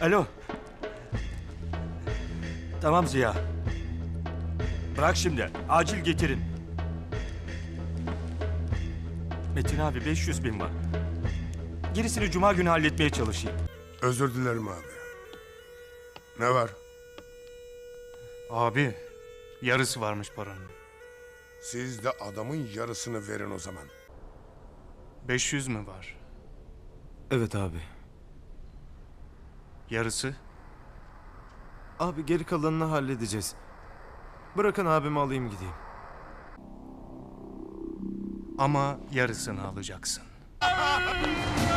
Alo. Tamam Ziya. Bırak şimdi. Acil getirin. Metin abi 500 bin var. Gerisini cuma günü halletmeye çalışayım. Özür dilerim abi. Ne var? Abi, yarısı varmış paranın. Siz de adamın yarısını verin o zaman. 500 mü var? Evet abi. Yarısı? Abi geri kalanını halledeceğiz. Bırakın abimi alayım gideyim. Ama yarısını alacaksın.